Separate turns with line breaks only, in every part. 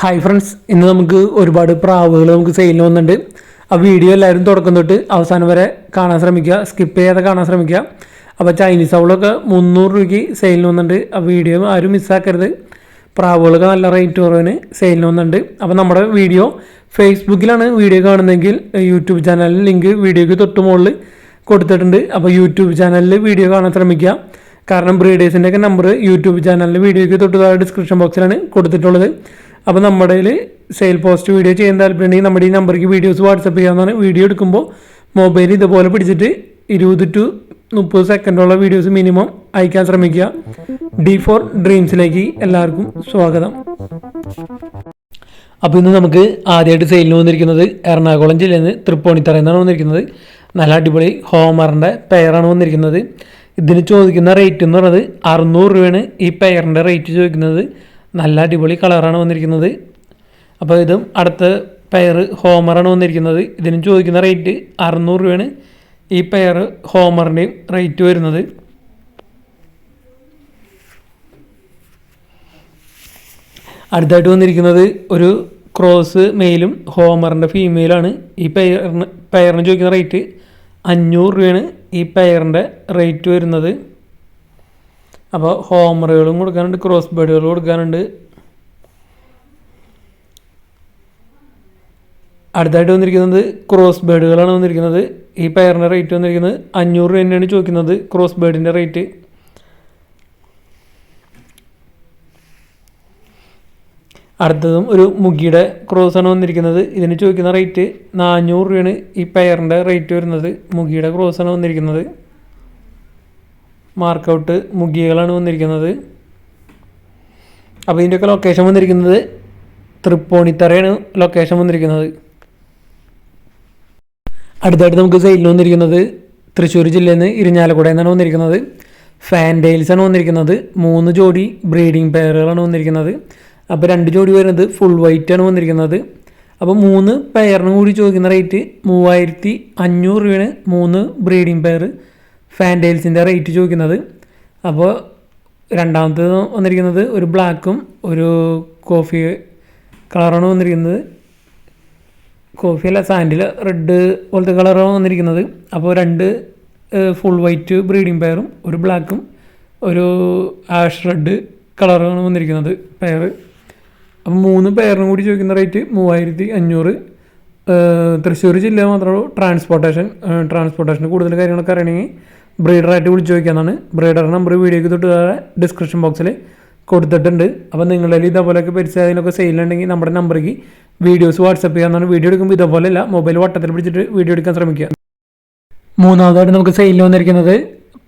Hi friends ഇന്ന് നമുക്ക് ഒരുപാട് പ്രാവുകൾ നമുക്ക് സെയിലിന് വന്നിട്ടുണ്ട്. ആ വീഡിയോ എല്ലാവരും തുടക്കം തൊട്ട് അവസാനം വരെ കാണാൻ ശ്രമിക്കുക സ്കിപ്പ് ചെയ്യാതെ കാണാൻ ശ്രമിക്കുക. അപ്പോൾ ചൈനീസ് അവളൊക്കെ മുന്നൂറ് രൂപയ്ക്ക് സെയിലിന് വന്നിട്ടുണ്ട്. ആ വീഡിയോ ആരും മിസ്സാക്കരുത് പ്രാവുകളൊക്കെ നല്ല റേറ്റ് കുറവിന് സെയിലിന് വന്നിട്ടുണ്ട്. അപ്പോൾ നമ്മുടെ വീഡിയോ ഫേസ്ബുക്കിലാണ് വീഡിയോ കാണുന്നതെങ്കിൽ യൂട്യൂബ് ചാനലിൽ ലിങ്ക് വീഡിയോയ്ക്ക് തൊട്ട് മുകളിൽ കൊടുത്തിട്ടുണ്ട്. അപ്പോൾ യൂട്യൂബ് ചാനലിൽ വീഡിയോ കാണാൻ ശ്രമിക്കുക. കാരണം ബ്രീഡേഴ്സിന്റെ ഒക്കെ നമ്പർ യൂട്യൂബ് ചാനലിൽ വീഡിയോയ്ക്ക് തൊട്ട് താഴെ ഡിസ്ക്രിപ്ഷൻ ബോക്സിലാണ് കൊടുത്തിട്ടുള്ളത്. അപ്പോൾ നമ്മുടെ സെയിൽ പോസ്റ്റ് വീഡിയോ ചെയ്യാൻ താല്പര്യമുണ്ടെങ്കിൽ നമ്മുടെ ഈ നമ്പറിലേക്ക് വീഡിയോസ് വാട്സപ്പ് ചെയ്യാവുന്നതാണ് വീഡിയോ എടുക്കുമ്പോൾ മൊബൈൽ ഇതുപോലെ പിടിച്ചിട്ട് ഇരുപത് ടു മുപ്പത് സെക്കൻഡുള്ള വീഡിയോസ് മിനിമം അയക്കാൻ ശ്രമിക്കുക. ഡി ഫോർ ഡ്രീംസിലേക്ക് എല്ലാവർക്കും സ്വാഗതം. അപ്പോൾ ഇന്ന് നമുക്ക് ആദ്യമായിട്ട് സെയിലിന് വന്നിരിക്കുന്നത് എറണാകുളം ജില്ലയിൽ നിന്ന് തൃപ്പൂണിത്തറയിൽ നിന്നാണ് വന്നിരിക്കുന്നത്. നല്ല അടിപൊളി ഹോമറിന്റെ പെയറാണ് വന്നിരിക്കുന്നത്. ഇതിന് ചോദിക്കുന്ന റേറ്റ് എന്ന് പറയുന്നത് അറുന്നൂറ് രൂപയാണ് ഈ പെയറിന്റെ റേറ്റ് ചോദിക്കുന്നത്. നല്ല അടിപൊളി കളറാണ് വന്നിരിക്കുന്നത്. അപ്പോൾ ഇതും അടുത്ത പെയർ ഹോമറാണ് വന്നിരിക്കുന്നത്. ഇതിനും ചോദിക്കുന്ന റേറ്റ് അറുന്നൂറ് രൂപയാണ്. ഈ പെയർ ഹോമറിന്റെയും റേറ്റ് വരുന്നത്. അടുത്തായിട്ട് വന്നിരിക്കുന്നത് ഒരു ക്രോസ് മെയിലും ഹോമറിന്റെ ഫീമെയിലാണ് ഈ പെയറിന് പെയറിന് ചോദിക്കുന്ന റേറ്റ് അഞ്ഞൂറ് രൂപയാണ്. ഈ പെയറിന്റെ റേറ്റ് വരുന്നത്. അപ്പോൾ ഹോമറുകളും കൊടുക്കാനുണ്ട് ക്രോസ് ബേഡുകളും കൊടുക്കാനുണ്ട്. അടുത്തായിട്ട് വന്നിരിക്കുന്നത് ക്രോസ് ബേഡുകളാണ് വന്നിരിക്കുന്നത്. ഈ പയറിന്റെ റേറ്റ് വന്നിരിക്കുന്നത് അഞ്ഞൂറ് രൂപ തന്നെയാണ് ചോദിക്കുന്നത് ക്രോസ് ബേഡിന്റെ റേറ്റ് അടുത്തതും ഒരു മുഗിയുടെ ക്രോസാണ് വന്നിരിക്കുന്നത്. ഇതിന് ചോദിക്കുന്ന റേറ്റ് നാനൂറ് രൂപയാണ് ഈ പയറിന്റെ റേറ്റ് വരുന്നത്. മുഗിയുടെ ക്രോസാണ് വന്നിരിക്കുന്നത്. മാർക്കൗട്ട് മുഗികളാണ് വന്നിരിക്കുന്നത്. അപ്പോൾ ഇതിന്റെയൊക്കെ ലൊക്കേഷൻ വന്നിരിക്കുന്നത് തൃപ്പൂണിത്തറയാണ് ലൊക്കേഷൻ വന്നിരിക്കുന്നത്. അടുത്തായിട്ട് നമുക്ക് സെയിലിന് വന്നിരിക്കുന്നത് തൃശ്ശൂർ ജില്ലയിൽ നിന്ന് ഇരിഞ്ഞാലക്കുട എന്നാണ് വന്നിരിക്കുന്നത്. ഫാൻഡെയിൽസ് ആണ് വന്നിരിക്കുന്നത്. മൂന്ന് ജോഡി ബ്രീഡിംഗ് പെയറുകളാണ് വന്നിരിക്കുന്നത്. അപ്പോൾ രണ്ട് ജോഡി വരുന്നത് ഫുൾ വൈറ്റ് ആണ് വന്നിരിക്കുന്നത്. അപ്പോൾ മൂന്ന് പെയറിനും കൂടി ചോദിക്കുന്ന റേറ്റ് മൂവായിരത്തി അഞ്ഞൂറ് രൂപയാണ് മൂന്ന് ബ്രീഡിംഗ് പെയർ ഫാൻഡെയിൽസിന്റെ റേറ്റ് ചോദിക്കുന്നത്. അപ്പോൾ രണ്ടാമത്തേത് വന്നിരിക്കുന്നത് ഒരു ബ്ലാക്കും ഒരു കോഫി കളറാണ് വന്നിരിക്കുന്നത്. കോഫി അല്ല സാൻഡിൽ റെഡ് പോലത്തെ കളറാണ് വന്നിരിക്കുന്നത്. അപ്പോൾ രണ്ട് ഫുൾ വൈറ്റ് ബ്രീഡിംഗ് പെയറും ഒരു ബ്ലാക്കും ഒരു ആഷ് റെഡ് കളറാണ് വന്നിരിക്കുന്നത് പെയർ അപ്പം മൂന്ന് പെയറിനും കൂടി ചോദിക്കുന്ന റേറ്റ് മൂവായിരത്തി അഞ്ഞൂറ്. തൃശ്ശൂർ ജില്ല മാത്രമേ ട്രാൻസ്പോർട്ടേഷൻ ട്രാൻസ്പോർട്ടേഷന് കൂടുതൽ കാര്യങ്ങളൊക്കെ അറിയണമെങ്കിൽ ബ്രീഡറായിട്ട് വിളിച്ച് ചോദിക്കാന്നാണ്. ബ്രീഡർ നമ്പർ വീഡിയോയ്ക്ക് തൊട്ട് ഡിസ്ക്രിപ്ഷൻ ബോക്സിൽ കൊടുത്തിട്ടുണ്ട്. അപ്പോൾ നിങ്ങളിൽ ഇതേപോലെയൊക്കെ പരിസ്ഥിതിയിലൊക്കെ സെയിലുണ്ടെങ്കിൽ നമ്മുടെ നമ്പറിലേക്ക് വീഡിയോസ് വാട്സപ്പ് ചെയ്യാമെന്നാണ് വീഡിയോ എടുക്കുമ്പോൾ ഇതേപോലെയല്ല മൊബൈൽ വട്ടത്തിൽ പിടിച്ചിട്ട് വീഡിയോ എടുക്കാൻ ശ്രമിക്കുക. മൂന്നാമതായിട്ട് നമുക്ക് സെയിലിൽ വന്നിരിക്കുന്നത്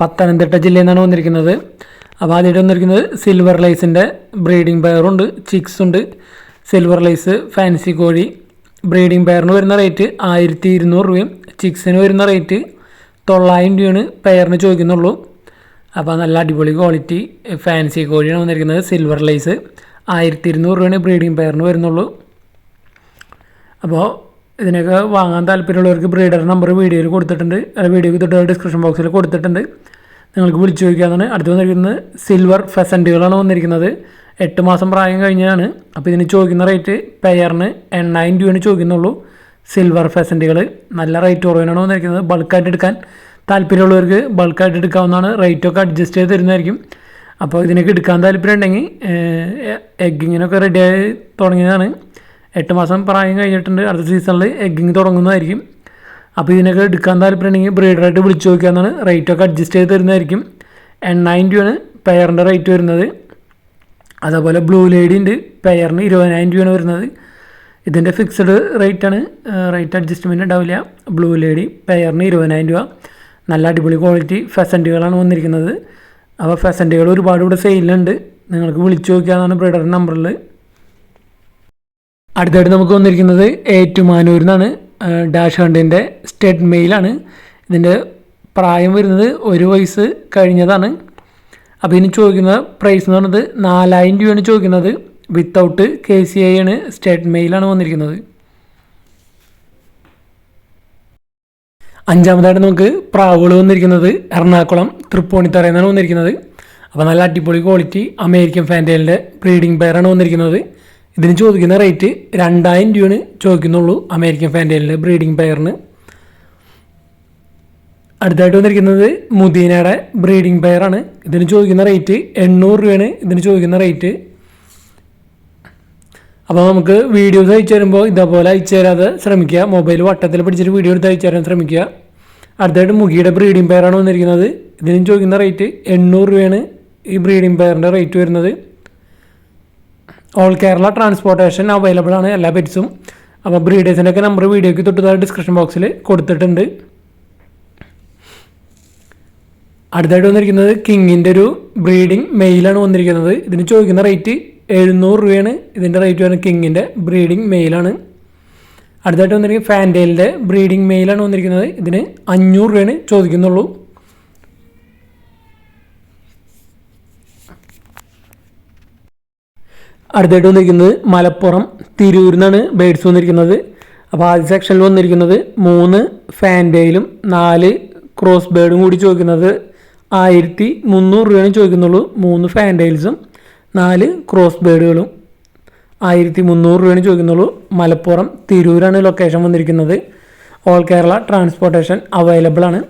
പത്തനംതിട്ട ജില്ലയിൽ നിന്നാണ് വന്നിരിക്കുന്നത്. അപ്പോൾ ആദ്യമായിട്ട് വന്നിരിക്കുന്നത് സിൽവർ ലൈസിന്റെ ബ്രീഡിംഗ് പെയറുണ്ട് ചിക്സ് ഉണ്ട് സിൽവർ ലൈസ് ഫാൻസി കോഴി ബ്രീഡിംഗ് പെയറിന് വരുന്ന റേറ്റ് ആയിരത്തി ഇരുന്നൂറ് രൂപയും ചിക്സിന് വരുന്ന റേറ്റ് തൊള്ളായിരം രൂപയാണ് പെയറിന് ചോദിക്കുന്നുള്ളൂ. അപ്പോൾ നല്ല അടിപൊളി ക്വാളിറ്റി ഫാൻസി കോഴിയാണ് വന്നിരിക്കുന്നത്. സിൽവർ ലൈസ് ആയിരത്തി ഇരുന്നൂറ് രൂപയാണ് ബ്രീഡിംഗ് പെയറിന് വരുന്നുള്ളൂ. അപ്പോൾ ഇതിനൊക്കെ വാങ്ങാൻ താല്പര്യമുള്ളവർക്ക് ബ്രീഡർ നമ്പർ വീഡിയോയിൽ കൊടുത്തിട്ടുണ്ട്. വീഡിയോയ്ക്ക് തൊട്ട് ഡിസ്ക്രിപ്ഷൻ ബോക്സിൽ കൊടുത്തിട്ടുണ്ട്. നിങ്ങൾക്ക് വിളിച്ചു ചോദിക്കാവുന്നതാണ്. അടുത്ത് വന്നിരിക്കുന്നത് സിൽവർ ഫെസന്റുകളാണ് വന്നിരിക്കുന്നത്. എട്ട് മാസം പ്രായം കഴിഞ്ഞാണ് അപ്പോൾ ഇതിന് ചോദിക്കുന്ന റേറ്റ് പെയറിന് എണ്ണായിരം രൂപയാണ് ചോദിക്കുന്നുള്ളൂ. സിൽവർ ഫെസന്റുകൾ നല്ല റേറ്റ് കുറവിനാണ് വന്നിരിക്കുന്നത്. ബൾക്കായിട്ട് എടുക്കാൻ താല്പര്യമുള്ളവർക്ക് ബൾക്കായിട്ട് എടുക്കാവുന്നതാണ്. റേറ്റൊക്കെ അഡ്ജസ്റ്റ് ചെയ്ത് തരുന്നതായിരിക്കും. അപ്പോൾ ഇതിനൊക്കെ എടുക്കാൻ താല്പര്യം ഉണ്ടെങ്കിൽ എഗ്ഗിങ്ങിനൊക്കെ റെഡിയായി തുടങ്ങിയതാണ്. എട്ട് മാസം പ്രായം കഴിഞ്ഞിട്ടുണ്ട്. അടുത്ത സീസണിൽ എഗ്ഗിങ് തുടങ്ങുന്നതായിരിക്കും. അപ്പോൾ ഇതിനൊക്കെ എടുക്കാൻ താല്പര്യം ഉണ്ടെങ്കിൽ ബ്രീഡറായിട്ട് വിളിച്ചു നോക്കിയാന്നാണ് റേറ്റൊക്കെ അഡ്ജസ്റ്റ് ചെയ്ത് തരുന്നതായിരിക്കും. എണ്ണായിരം രൂപയാണ് പെയറിന്റെ റേറ്റ് വരുന്നത്. അതേപോലെ ബ്ലൂ ലേഡി ഉണ്ട്. പെയറിന് ഇരുപതിനായിരം രൂപയാണ് വരുന്നത്. ഇതിന്റെ ഫിക്സഡ് റേറ്റാണ് റേറ്റ് അഡ്ജസ്റ്റ്മെന്റ് ഉണ്ടാവില്ല. ബ്ലൂ ലേഡി പെയറിന് ഇരുപതിനായിരം രൂപ. നല്ല അടിപൊളി ക്വാളിറ്റി ഫെസന്റുകളാണ് വന്നിരിക്കുന്നത്. അപ്പോൾ ഫെസന്റുകൾ ഒരുപാട് ഇവിടെ സെയിലുണ്ട് നിങ്ങൾക്ക് വിളിച്ചു നോക്കിയാന്നാണ് ബ്രീഡറിന്റെ നമ്പറിൽ അടുത്തായിട്ട് നമുക്ക് വന്നിരിക്കുന്നത് ഏറ്റുമാനൂരിൽ നിന്നാണ്. ഡാഷ് ഹണ്ടിന്റെ സ്റ്റെഡ് മെയിലാണ് ഇതിന്റെ പ്രായം വരുന്നത് ഒരു വയസ്സ് കഴിഞ്ഞതാണ്. അപ്പോൾ ഇതിന് ചോദിക്കുന്ന പ്രൈസ് എന്ന് പറയുന്നത് നാലായിരം രൂപയാണ് ചോദിക്കുന്നത്. വിത്തൗട്ട് കെ സി ഐ ആണ് സ്റ്റേറ്റ് മെയിലാണ് വന്നിരിക്കുന്നത്. അഞ്ചാമതായിട്ട് നമുക്ക് പ്രാവുകൾ വന്നിരിക്കുന്നത് എറണാകുളം തൃപ്പൂണിത്തറ എന്നാണ് വന്നിരിക്കുന്നത്. അപ്പോൾ നല്ല അടിപൊളി ക്വാളിറ്റി അമേരിക്കൻ ഫാന്റേലിന്റെ ബ്രീഡിംഗ് പെയറാണ് വന്നിരിക്കുന്നത്. ഇതിന് ചോദിക്കുന്ന റേറ്റ് രണ്ടായിരം രൂപയാണ് ചോദിക്കുന്നുള്ളൂ അമേരിക്കൻ ഫാന്റൈലിന്റെ ബ്രീഡിംഗ് പെയറിന് അടുത്തായിട്ട് വന്നിരിക്കുന്നത് മുദീനയുടെ ബ്രീഡിംഗ് പെയറാണ് ഇതിന് ചോദിക്കുന്ന റേറ്റ് എണ്ണൂറ് രൂപയാണ്. ഇതിന് ചോദിക്കുന്ന റേറ്റ് അപ്പോൾ നമുക്ക് വീഡിയോസ് അയച്ചു തരുമ്പോൾ ഇതേപോലെ അയച്ചു തരാതെ ശ്രമിക്കുക. മൊബൈൽ വട്ടത്തിൽ പിടിച്ചിട്ട് വീഡിയോ എടുത്ത് അയച്ചു തരാൻ ശ്രമിക്കുക. അടുത്തായിട്ട് മുഖിയുടെ ബ്രീഡിംഗ് പെയറാണ് വന്നിരിക്കുന്നത്. ഇതിന് ചോദിക്കുന്ന റേറ്റ് എണ്ണൂറ് രൂപയാണ് ഈ ബ്രീഡിംഗ് പെയറിന്റെ റേറ്റ് വരുന്നത്. ഓൾ കേരള ട്രാൻസ്പോർട്ടേഷൻ അവൈലബിൾ ആണ് എല്ലാ പെറ്റ്സും അപ്പോൾ ബ്രീഡേഴ്സിന്റെ ഒക്കെ നമ്പർ വീഡിയോയ്ക്ക് തൊട്ട് ഡിസ്ക്രിപ്ഷൻ ബോക്സിൽ കൊടുത്തിട്ടുണ്ട്. അടുത്തായിട്ട് വന്നിരിക്കുന്നത് കിങ്ങിന്റെ ഒരു ബ്രീഡിംഗ് മെയിലാണ് വന്നിരിക്കുന്നത്. ഇതിന് ചോദിക്കുന്ന റേറ്റ് എഴുന്നൂറ് രൂപയാണ്. ഇതിന്റെ റേറ്റ് വരുന്നത് കിങ്ങിന്റെ ബ്രീഡിംഗ് മെയിലാണ് അടുത്തായിട്ട് വന്നിരിക്കുന്നത് ഫാൻഡേലിന്റെ ബ്രീഡിംഗ് മെയിലാണ് വന്നിരിക്കുന്നത്. ഇതിന് അഞ്ഞൂറ് രൂപയാണ് ചോദിക്കുന്നുള്ളൂ. അടുത്തായിട്ട് വന്നിരിക്കുന്നത് മലപ്പുറം തിരൂരിൽ നിന്നാണ് ബേഡ്സ് വന്നിരിക്കുന്നത്. അപ്പോൾ ആദ്യ സെക്ഷനിൽ വന്നിരിക്കുന്നത് മൂന്ന് ഫാൻഡേലും നാല് ക്രോസ് ബേഡും കൂടി ചോദിക്കുന്നത് ആയിരത്തി മുന്നൂറ് രൂപയാണ് ചോദിക്കുന്നുള്ളൂ. മൂന്ന് ഫാന്റെയിൽസും നാല് ക്രോസ് ബേഡുകളും ആയിരത്തി മുന്നൂറ് രൂപയാണ് ചോദിക്കുന്നുള്ളൂ. മലപ്പുറം തിരൂരാണ് ലൊക്കേഷൻ വന്നിരിക്കുന്നത്. ഓൾ കേരള ട്രാൻസ്പോർട്ടേഷൻ അവൈലബിൾ ആണ്.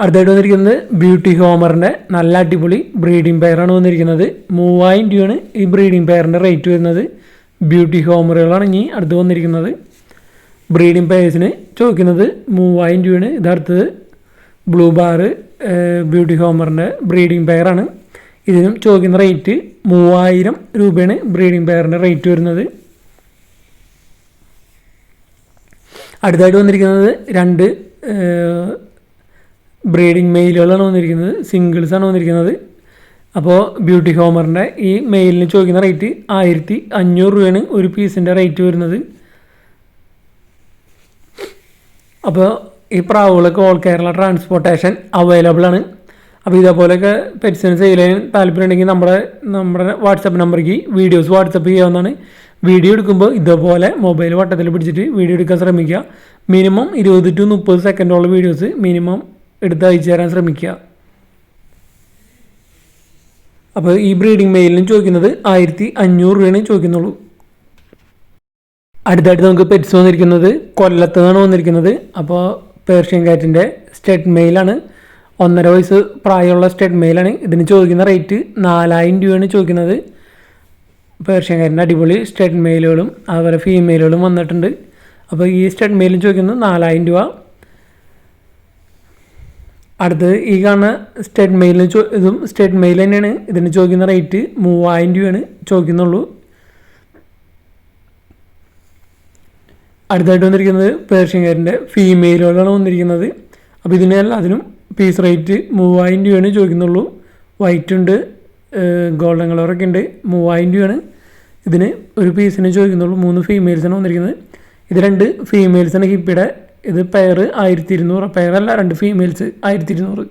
അടുത്തായിട്ട് വന്നിരിക്കുന്നത് ബ്യൂട്ടി ഹോമറിന്റെ നല്ല അടിപൊളി ബ്രീഡിംഗ് പെയറാണ് വന്നിരിക്കുന്നത്. മൂവായിരം രൂപയാണ് ഈ ബ്രീഡിംഗ് പെയറിന്റെ റേറ്റ് വരുന്നത്. ബ്യൂട്ടി ഹോമറുകളാണ് ഇനി അടുത്ത് വന്നിരിക്കുന്നത്. ബ്രീഡിംഗ് പെയർസിന് ചോദിക്കുന്നത് മൂവായിരം രൂപയാണ്. ഇതടുത്തത് ബ്ലൂ ബാർ ബ്യൂട്ടി ഹോമറിന്റെ ബ്രീഡിംഗ് പെയറാണ് ഇതിനും ചോദിക്കുന്ന റേറ്റ് മൂവായിരം രൂപയാണ് ബ്രീഡിംഗ് പെയറിന്റെ റേറ്റ് വരുന്നത്. അടുത്തായിട്ട് വന്നിരിക്കുന്നത് രണ്ട് ബ്രീഡിംഗ് മെയിലുകളാണ് വന്നിരിക്കുന്നത്. സിംഗിൾസാണ് വന്നിരിക്കുന്നത്. അപ്പോൾ ബ്യൂട്ടി ഹോമറിന്റെ ഈ മെയിലിന് ചോദിക്കുന്ന റേറ്റ് ആയിരത്തി അഞ്ഞൂറ് രൂപയാണ് ഒരു പീസിന്റെ റേറ്റ് വരുന്നത്. അപ്പോൾ ഈ പ്രാവുകളൊക്കെ ഓൾ കേരള ട്രാൻസ്പോർട്ടേഷൻ അവൈലബിൾ ആണ്. അപ്പോൾ ഇതേപോലെയൊക്കെ പെറ്റ്സിന് സെയിൽ ചെയ്യാൻ താല്പര്യം ഉണ്ടെങ്കിൽ നമ്മുടെ നമ്മുടെ വാട്സപ്പ് നമ്പറിലേക്ക് വീഡിയോസ് വാട്സപ്പ് ചെയ്യാവുന്നതാണ്. വീഡിയോ എടുക്കുമ്പോൾ ഇതേപോലെ മൊബൈൽ വട്ടത്തിൽ പിടിച്ചിട്ട് വീഡിയോ എടുക്കാൻ ശ്രമിക്കുക. മിനിമം ഇരുപത് ടു മുപ്പത് സെക്കൻഡോളം വീഡിയോസ് മിനിമം എടുത്ത് അയച്ചു തരാൻ ശ്രമിക്കുക. അപ്പോൾ ഈ ബ്രീഡിംഗ് മെയിലിനും ചോദിക്കുന്നത് ആയിരത്തി അഞ്ഞൂറ് രൂപയാണ് ചോദിക്കുന്നുള്ളൂ. അടുത്തായിട്ട് നമുക്ക് പെറ്റ്സ് വന്നിരിക്കുന്നത് കൊല്ലത്ത് നിന്നാണ് വന്നിരിക്കുന്നത്. അപ്പോൾ പേർഷ്യൻ കാറ്റിന്റെ സ്റ്റെഡ് മെയിലാണ് ഒന്നര വയസ്സ് പ്രായമുള്ള സ്റ്റെഡ് മെയിലാണ് ഇതിന് ചോദിക്കുന്ന റേറ്റ് നാലായിരം രൂപയാണ് ചോദിക്കുന്നത്. പേർഷ്യൻ കാറ്റിന്റെ അടിപൊളി സ്റ്റെഡ് മെയിലുകളും അതുപോലെ ഫീമെയിലുകളും വന്നിട്ടുണ്ട്. അപ്പോൾ ഈ സ്റ്റെഡ് മെയിലും ചോദിക്കുന്നത് നാലായിരം രൂപ. അടുത്തത് ഈ കാണുന്ന സ്റ്റേറ്റ് മെയിലിന് ചോ ഇതും സ്റ്റേറ്റ് മെയിൽ തന്നെയാണ്. ഇതിന് ചോദിക്കുന്ന റേറ്റ് മൂവായിരം രൂപയാണ് ചോദിക്കുന്നുള്ളൂ. അടുത്തായിട്ട് വന്നിരിക്കുന്നത് പേർഷ്യൻകാരന്റെ ഫീമെയിലുകളാണ് വന്നിരിക്കുന്നത്. അപ്പോൾ ഇതിനെല്ലാം അതിനും പീസ് റേറ്റ് മൂവായിരം രൂപയാണ് ചോദിക്കുന്നുള്ളൂ. വൈറ്റ് ഉണ്ട് ഗോൾഡൻ കളറൊക്കെ ഉണ്ട്. മൂവായിരം രൂപയാണ് ഇതിന് ഒരു പീസിന് ചോദിക്കുന്നുള്ളൂ. മൂന്ന് ഫീമെയിൽസാണ് വന്നിരിക്കുന്നത്. ഇത് രണ്ട് ഫീമെയിൽസാണ് ഹിപ്പിയുടെ ഇത് പെയർ ആയിരത്തി ഇരുന്നൂറ് പെയറല്ല രണ്ട് ഫീമെയിൽസ് ആയിരത്തി ഇരുന്നൂറ്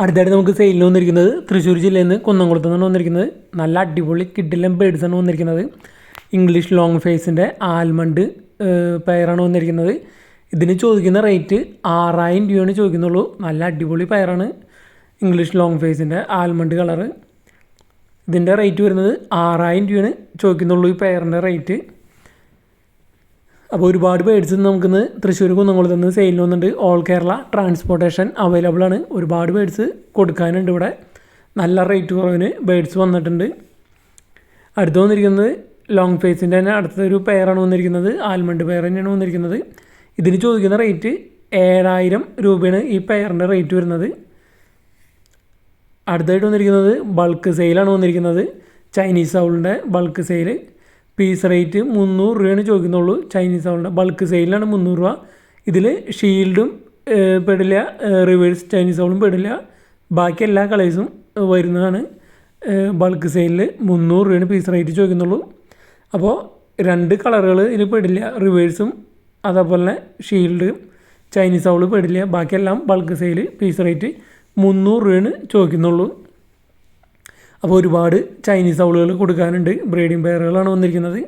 അടുത്തായിട്ട് നമുക്ക് സെയിലിന് വന്നിരിക്കുന്നത് തൃശ്ശൂർ ജില്ലയിൽ നിന്ന് കുന്നംകുളത്ത് നിന്നാണ് വന്നിരിക്കുന്നത്. നല്ല അടിപൊളി കിഡിലം ബേഡ്സാണ് വന്നിരിക്കുന്നത്. ഇംഗ്ലീഷ് ലോങ് ഫേസിന്റെ ആൽമണ്ട് പെയറാണ് വന്നിരിക്കുന്നത്. ഇതിന് ചോദിക്കുന്ന റേറ്റ് ആറായിരം രൂപയാണ് ചോദിക്കുന്നുള്ളൂ. നല്ല അടിപൊളി പയറാണ്. ഇംഗ്ലീഷ് ലോങ് ഫേസിന്റെ ആൽമണ്ട് കളറ് ഇതിന്റെ റേറ്റ് വരുന്നത് ആറായിരം രൂപയാണ് ചോദിക്കുന്നുള്ളൂ ഈ പയറിന്റെ റേറ്റ് അപ്പോൾ ഒരുപാട് പേടിച്ച് നമുക്കിന്ന് തൃശ്ശൂർ കുന്നംകുളത്ത് നിന്ന് സെയിലിന് വന്നിട്ടുണ്ട്. ഓൾ കേരള ട്രാൻസ്പോർട്ടേഷൻ അവൈലബിൾ ആണ്. ഒരുപാട് ബേഡ്സ് കൊടുക്കാനുണ്ട് ഇവിടെ. നല്ല റേറ്റ് കുറവിന് ബേഡ്സ് വന്നിട്ടുണ്ട്. അടുത്ത് വന്നിരിക്കുന്നത് ലോങ് ഫേസിന്റെ തന്നെ അടുത്തൊരു പെയറാണ് വന്നിരിക്കുന്നത്. ആൽമണ്ട് പെയർ തന്നെയാണ് വന്നിരിക്കുന്നത്. ഇതിന് ചോദിക്കുന്ന റേറ്റ് ഏഴായിരം രൂപയാണ് ഈ പെയറിന്റെ റേറ്റ് വരുന്നത്. അടുത്തായിട്ട് വന്നിരിക്കുന്നത് ബൾക്ക് സെയിലാണ് വന്നിരിക്കുന്നത്. ചൈനീസ് ഔളിന്റെ ബൾക്ക് സെയിൽ പീസ് റേറ്റ് മുന്നൂറ് രൂപയാണ് ചോദിക്കുന്നുള്ളൂ. ചൈനീസ് ഔളിന്റെ ബൾക്ക് സെയിലാണ് മുന്നൂറ് രൂപ. ഇതിൽ ഷീൽഡും പെടില്ല റിവേഴ്സ് ചൈനീസ് ഔളും പെടില്ല. ബാക്കി എല്ലാ കളേഴ്സും വരുന്നതാണ്. ബൾക്ക് സെയിലിൽ മുന്നൂറ് രൂപയാണ് പീസ് റേറ്റ് ചോദിക്കുന്നുള്ളൂ. അപ്പോൾ രണ്ട് കളറുകൾ ഇതിൽ പെടില്ല. റിവേഴ്സും അതേപോലെ ഷീൽഡ് ചൈനീസ് സൗൾ പെടില്ല. ബാക്കിയെല്ലാം ബൾക്ക് സെയിൽ പീസ് റേറ്റ് മുന്നൂറ് രൂപയാണ് ചോദിക്കുന്നുള്ളൂ. അപ്പോൾ ഒരുപാട് ചൈനീസ് ഔളുകൾ കൊടുക്കാനുണ്ട്. ബ്രീഡിംഗ് പെയറുകളാണ് വന്നിരിക്കുന്നത്.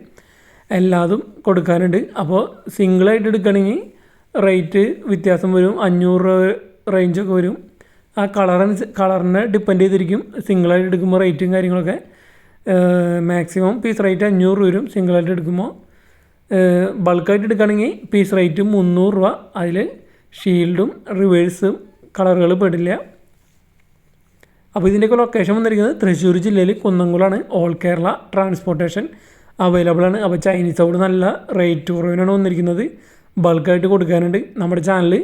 എല്ലാതും കൊടുക്കാനുണ്ട്. അപ്പോൾ സിംഗിളായിട്ട് എടുക്കുകയാണെങ്കിൽ റേറ്റ് വ്യത്യാസം വരും. അഞ്ഞൂറ് രൂപ റേഞ്ചൊക്കെ വരും. ആ കളർ കളറിനെ ഡിപ്പെൻഡ് ചെയ്തിരിക്കും. സിംഗിളായിട്ട് എടുക്കുമ്പോൾ റേറ്റും കാര്യങ്ങളൊക്കെ. മാക്സിമം പീസ് റേറ്റ് അഞ്ഞൂറ് രൂപ വരും സിംഗിളായിട്ട് എടുക്കുമ്പോൾ ബൾക്കായിട്ട് എടുക്കുകയാണെങ്കിൽ പീസ് റേറ്റ് മുന്നൂറ് രൂപ. അതിൽ ഷീൽഡും റിവേഴ്സും കളറുകൾ പെടില്ല. അപ്പോൾ ഇതിന്റെയൊക്കെ ലൊക്കേഷൻ വന്നിരിക്കുന്നത് തൃശ്ശൂർ ജില്ലയിൽ കുന്നംകുളമാണ് ഓൾ കേരള ട്രാൻസ്പോർട്ടേഷൻ അവൈലബിൾ ആണ്. അപ്പോൾ ചൈനീസ് അവിടെ നല്ല റേറ്റ് കുറവിനാണ് വന്നിരിക്കുന്നത്. ബൾക്കായിട്ട് കൊടുക്കാനുണ്ട്. നമ്മുടെ ചാനൽ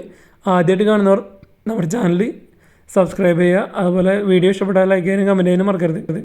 ആദ്യമായിട്ട് കാണുന്നവർ നമ്മുടെ ചാനൽ സബ്സ്ക്രൈബ് ചെയ്യുക. അതുപോലെ വീഡിയോ ഇഷ്ടപ്പെട്ടാൽ ലൈക്ക് ചെയ്യാനും കമന്റ് ചെയ്യാനും മറക്കരുത്.